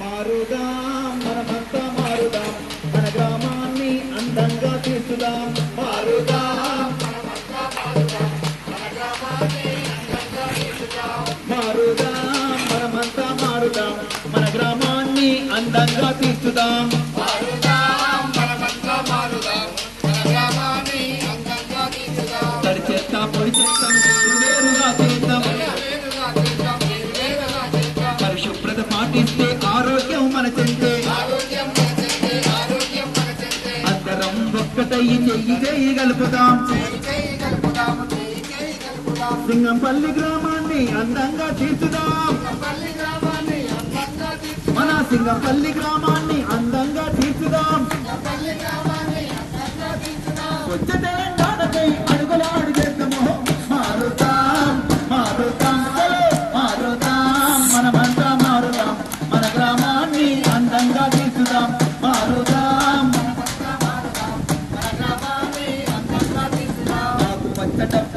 మారుదాం మనమంతా మారుదాం మన గ్రామాన్ని అందంగా తీర్చుదాం. మారుదాం మారుదాం మనమంతా మారుదాం మన గ్రామాన్ని అందంగా తీర్చుదాం. తడి చెత్త పొడి పరిశుభ్రత పాటిస్తే ఆరోగ్యం మన చెందే. అందరం ఒక్కటై చెయ్యి చేయి కలుపుదాం సింగంపల్లి గ్రామాన్ని అందంగా తీర్చుదాం. మన సింగంపల్లి గ్రామాన్ని అందంగా తీర్చుదాం.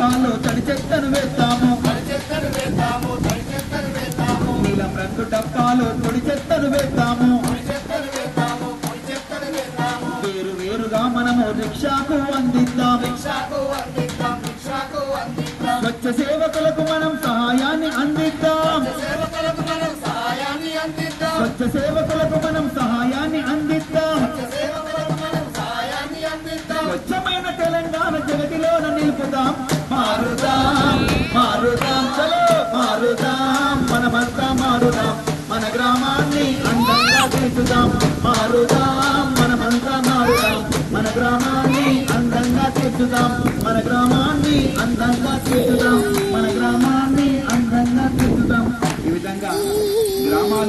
డబ్బాలో తడి చెత్తను వేస్తాము. నీలం రంగు డబ్బాలో పొడి చెత్తను వేస్తాము. వేరు వేరుగా మనము రిక్షాకు అందిద్దాం. స్వచ్ఛ సేవకులకు మనం సహాయాన్ని అందిద్దాం. స్వచ్ఛ సేవకులకు మనం సహాయాన్ని అందిద్దాం. స్వచ్ఛమైన తెలంగాణ జగతిలోన నిలుపుదాం. మారుదాం మారుదాం చలో మారుదాం మనమంతా మారుదాం మన గ్రామాన్ని అందంగా తీర్చుదాం మారుదాం మనమంతా మారుదాం మన గ్రామాన్ని అందంగా తీర్చుదాం మన గ్రామాన్ని అందంగా తీర్చుదాం.